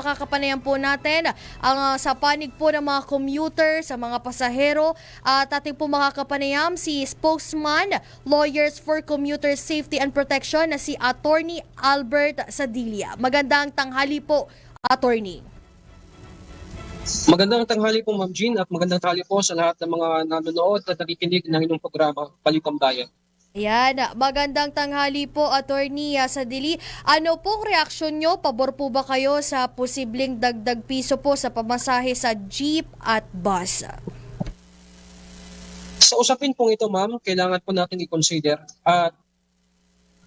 makakapanayam po natin ang ah, sa panig po ng mga commuter, sa mga pasahero at ating po makakapanayam si spokesman Lawyers for Commuter Safety and Protection na si Attorney Albert Sadilia. Magandang tanghali po, Attorney. Magandang tanghali po Ma'am Jean at magandang tanghali po sa lahat ng mga nanonood at nakikinig ng inyong programa, Balitang Bayan. Ayan, magandang tanghali po, Attorney ah, Sadili. Ano pong reaksyon nyo? Pabor po ba kayo sa posibleng dagdag piso po sa pamasahe sa jeep at bus? Sa usapin pong ito ma'am, kailangan po natin i-consider at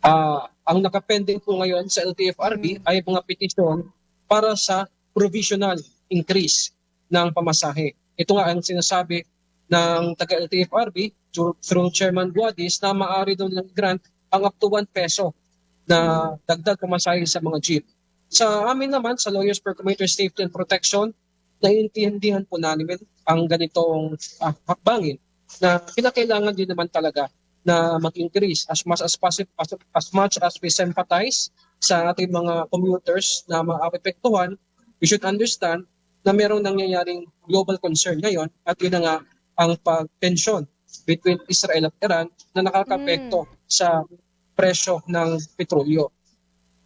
ah, ang nakapending po ngayon sa LTFRB ay mga petisyon para sa provisional increase ng pamasahe. Ito nga ang sinasabi ng taga-LTFRB through through Chairman Guadis na maaari daw ng grant ang up to 1 peso na dagdag pamasahe sa mga jeep. Sa amin naman, sa Lawyers for Commuter Safety and Protection, naiintindihan po namin ang ganitong ah, hakbangin na kinakailangan din naman talaga na mag-increase as much as possible as, as much as we sympathize sa ating mga commuters na maapektuhan, we should understand na merong nangyayaring global concern ngayon at yun na nga ang pagtensyon between Israel at Iran na nakakapekto sa presyo ng petrolyo.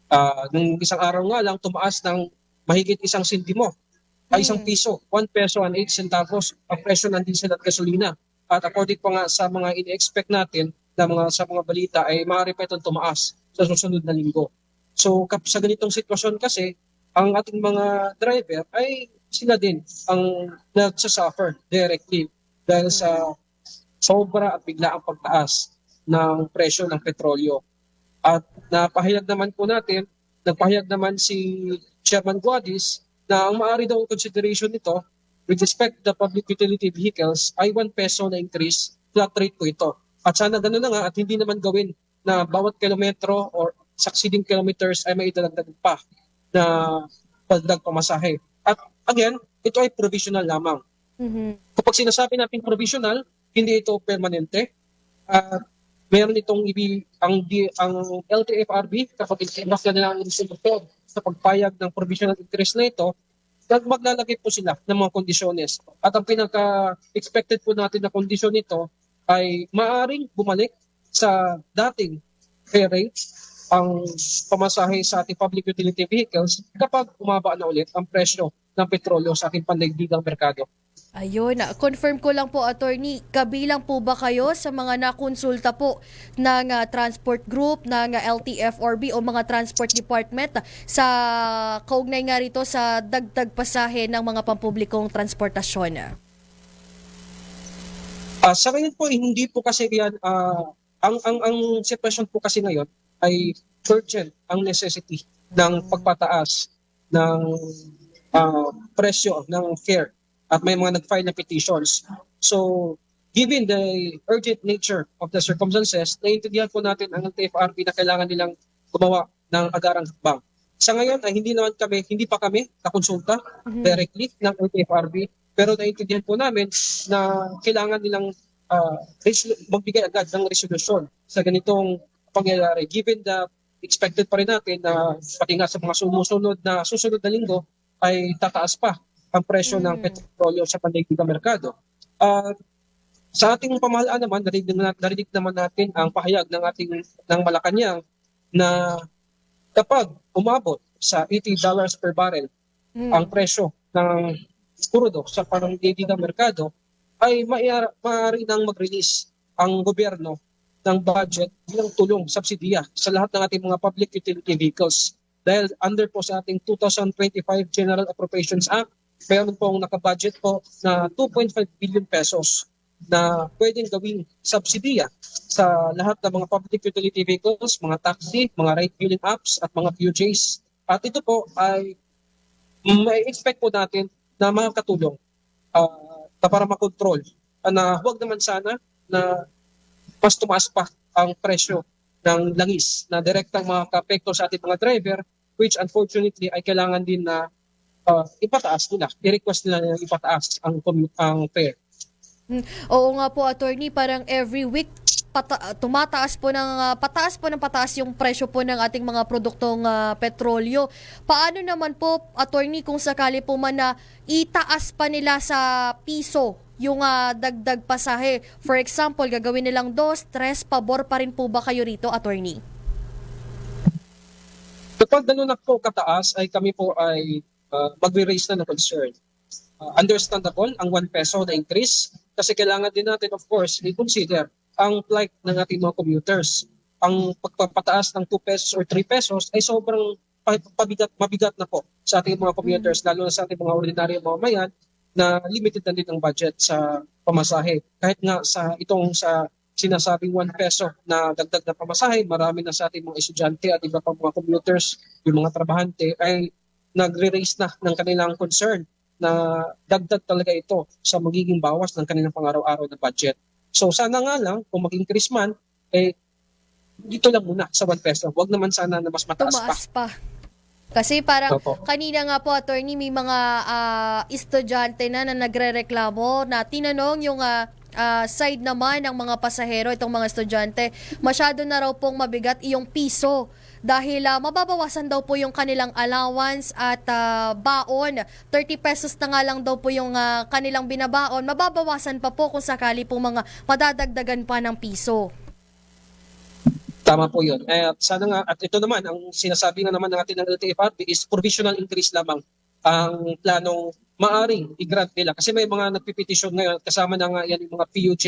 Ah, nung isang araw nga lang tumaas ng mahigit isang sentimo ay isang piso, 1 peso and 8 centavos ang presyo ng diesel at gasolina. At according pa nga sa mga ini-expect natin na mga sa mga balita ay maaari pa itong tumaas sa susunod na linggo. So kap sa ganitong sitwasyon kasi ang ating mga driver ay sila din ang nagsasuffer directly dahil sa sobra at biglaang pagtaas ng presyo ng petrolyo. At napahayag naman po natin, nagpahayag naman si Chairman Guadis na ang maaari daw ang consideration nito with respect to the public utility vehicles ay 1 peso na increase, flat rate po ito. At sana gano'n na nga at hindi naman gawin na bawat kilometro or succeeding kilometers ay may idadagdag pa na pagdag pamasahe. At again, ito ay provisional lamang. Mhm. Kapag sinasabi natin provisional, hindi ito permanente. At meron itong ibi ang ang LTFRB kapag itinok na nila ang instrument sa pagpayag ng provisional interest na ito, mag maglalagay po sila ng mga kondisyones. At ang pinaka-expected po natin na kondisyon nito ay maaring bumalik sa dating fair rate ang pamasahe sa ating public utility vehicles kapag umaba na ulit ang presyo ng petrolyo sa ating pandaigdigang merkado. Ayun, confirm ko lang po, Attorney, kabilang po ba kayo sa mga nakonsulta po ng ah, transport group, ng ah, LTFRB o mga transport department ah, sa kaugnay nga rito sa dagdag pasahe ng mga pampublikong transportasyon? Ah, sa ngayon po hindi po kasi yan ah, ang ang ang sitwasyon po kasi ngayon ay urgent ang necessity ng pagpataas ng ah, presyo ng fare at may mga nag-file na petitions. So, given the urgent nature of the circumstances, naiintindihan po natin ang TFRB na kailangan nilang gumawa ng agarang hakbang. Sa ngayon ay hindi naman kami, hindi pa kami nakonsulta directly ng LTFRB, pero naiintindihan po namin na kailangan nilang uh, magbigay agad ng resolusyon sa ganitong pangyayari. Given the expected pa rin natin na pati nga sa mga sumusunod na susunod na linggo ay tataas pa ang presyo ng Mm. petrolyo sa pandaigdigang merkado. At sa ating pamahalaan naman, narinig, na- narinig naman natin ang pahayag ng ating ng Malacanang na kapag umabot sa 80 dollars per barrel Mm. ang presyo ng crudo sa pandaigdigang merkado, ay maaari nang mag-release ang gobyerno ng budget bilang tulong, subsidiya sa lahat ng ating mga public utility vehicles. Dahil under po sa ating 2025 General Appropriations Act, mayroon pong nakabudget po na 2.5 billion pesos na pwedeng gawing subsidiya sa lahat ng mga public utility vehicles, mga taxi, mga ride-hailing apps at mga PUJs. At ito po ay may expect po natin na makakatulong ah, na para makontrol ah, na huwag naman sana na mas tumaas pa ang presyo ng langis na direktang makakapekto sa ating mga driver which unfortunately ay kailangan din na ah, ipataas nila, i-request nila na ipataas ang, ang fare. Oo nga po, Attorney, parang every week pata- tumataas po ng ah, pataas po ng pataas yung presyo po ng ating mga produktong ah, petrolyo. Paano naman po attorney kung sakali po man na itaas pa nila sa piso yung ah, dagdag pasahe? For example, gagawin nilang dos, tres, pabor pa rin po ba kayo rito, attorney? Kapag gano'n na po kataas, ay kami po ay uh, magre-raise na ng concern. Uh, understandable ang 1 peso na increase kasi kailangan din natin of course i-consider ang plight ng ating mga commuters. Ang pagpapataas ng 2 pesos or 3 pesos ay sobrang pa- pabigat, mabigat na po sa ating mga commuters, lalo na sa ating mga ordinaryong mamamayan na limited na din ang budget sa pamasahe. Kahit nga sa itong sa sinasabing 1 peso na dagdag na pamasahe, marami na sa ating mga estudyante at iba pang mga commuters, yung mga trabahante ay nagre-raise na ng kanilang concern na dagdag talaga ito sa magiging bawas ng kanilang pang-araw-araw na budget. So sana nga lang, kung mag-increase man, eh, dito lang muna sa 1 peso. Huwag naman sana na mas mataas pa. Tumaas pa. Kasi parang Opo. kanina nga po attorney may mga ah, estudyante na na nagrereklamo na tinanong yung ah, ah, side naman ng mga pasahero itong mga estudyante. Masyado na raw pong mabigat iyong piso dahil ah, mababawasan daw po yung kanilang allowance at ah, baon. 30 pesos na nga lang daw po yung ah, kanilang binabaon. Mababawasan pa po kung sakali po mga madadagdagan pa ng piso. Tama po yun. Eh, sana nga, at ito naman, ang sinasabi nga naman ng ating ng LTFRB is provisional increase lamang ang planong maaring i-grant nila. Kasi may mga nagpipetisyon ngayon, kasama na nga yan yung mga PUJ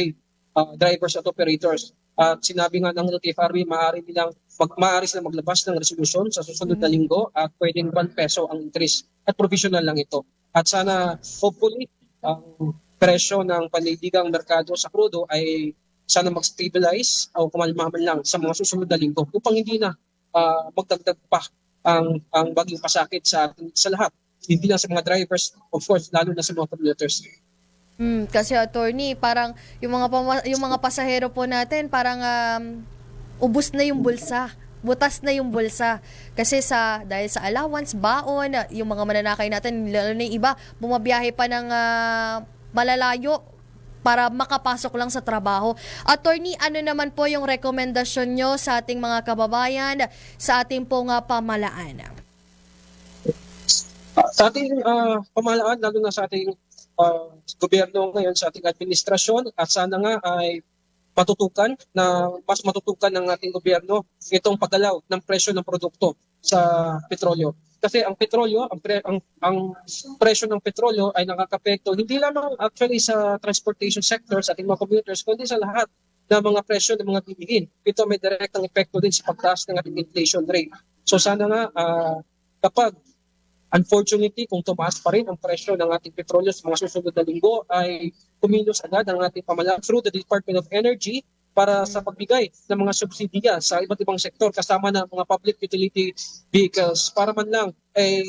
uh, drivers at operators. At sinabi nga ng LTFRB, maaari nilang mag, maaari silang maglabas ng resolusyon sa susunod na linggo at pwedeng 1 peso ang increase. At provisional lang ito. At sana, hopefully, ang presyo ng panlidigang merkado sa krudo ay sana mag-stabilize o kumalma man lang sa mga susunod na linggo upang hindi na ah, magdagdag pa ang ang baging pasakit sa atin sa lahat. Hindi lang sa mga drivers, of course, lalo na sa mga commuters. Hmm, kasi attorney, parang yung mga yung mga pasahero po natin parang um, ubus na yung bulsa. Butas na yung bulsa. Kasi sa dahil sa allowance, baon, yung mga mananakay natin, lalo na yung iba, bumabiyahe pa ng ah, malalayo para makapasok lang sa trabaho. Attorney, ano naman po yung rekomendasyon nyo sa ating mga kababayan sa ating pong ah, pamalaan? Sa ating ah, pamahalaan, lalo na sa ating ah, gobyerno ngayon, sa ating administrasyon, at sana nga ay matutukan na mas matutukan ng ating gobyerno itong paggalaw ng presyo ng produkto sa petrolyo. Kasi ang petrolyo, ang, pre- ang, ang presyo ng petrolyo ay nakakapekto hindi lamang actually sa transportation sector, sa ating mga commuters, kundi sa lahat ng mga presyo ng mga bilihin. Ito may direktang epekto din sa pagtaas ng ating inflation rate. So sana nga ah, kapag Unfortunately, kung tumaas pa rin ang presyo ng ating petrolyo sa mga susunod na linggo, ay kumilos agad ang ating pamalaan through the Department of Energy para sa pagbigay ng mga subsidiya sa iba't ibang sektor kasama ng mga public utility vehicles para man lang ay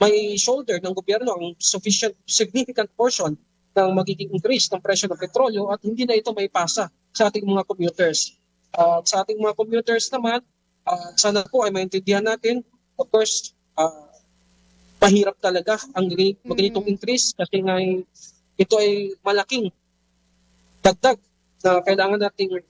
may shoulder ng gobyerno ang sufficient significant portion ng magiging increase ng presyo ng petrolyo at hindi na ito may pasa sa ating mga commuters. At sa ating mga commuters naman, ah, sana po ay maintindihan natin, of course, ah, mahirap talaga ang gani- ganitong increase kasi nga ito ay malaking dagdag na kailangan nating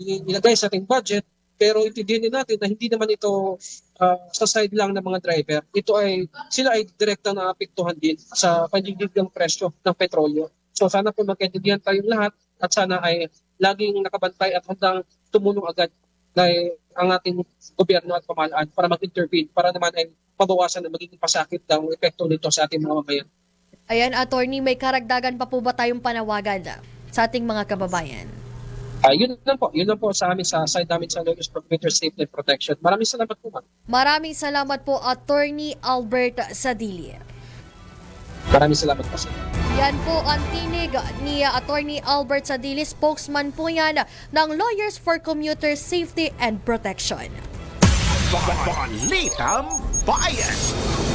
i- ilagay sa ating budget pero intindihin din natin na hindi naman ito ah, sa side lang ng mga driver. Ito ay sila ay direktang naapektuhan din sa pagiging ng presyo ng petrolyo. So sana po magkaintindihan tayong lahat at sana ay laging nakabantay at handang tumulong agad na ang ating gobyerno at pamahalaan para mag-intervene para naman ay mabawasan ang magiging pasakit ng epekto nito sa ating mga mamayan. Ayan, attorney, may karagdagan pa po ba tayong panawagan sa ating mga kababayan? Ah, yun lang po. Yun lang po sa amin sa side namin sa Lawyers for Commuter Safety and Protection. Maraming salamat po, ma'am. Maraming salamat po, Attorney Albert Sadili. Maraming salamat po sa Yan po ang tinig ni Attorney Albert Sadili, spokesman po yan ng Lawyers for Commuter Safety and Protection. Balitang Bayan!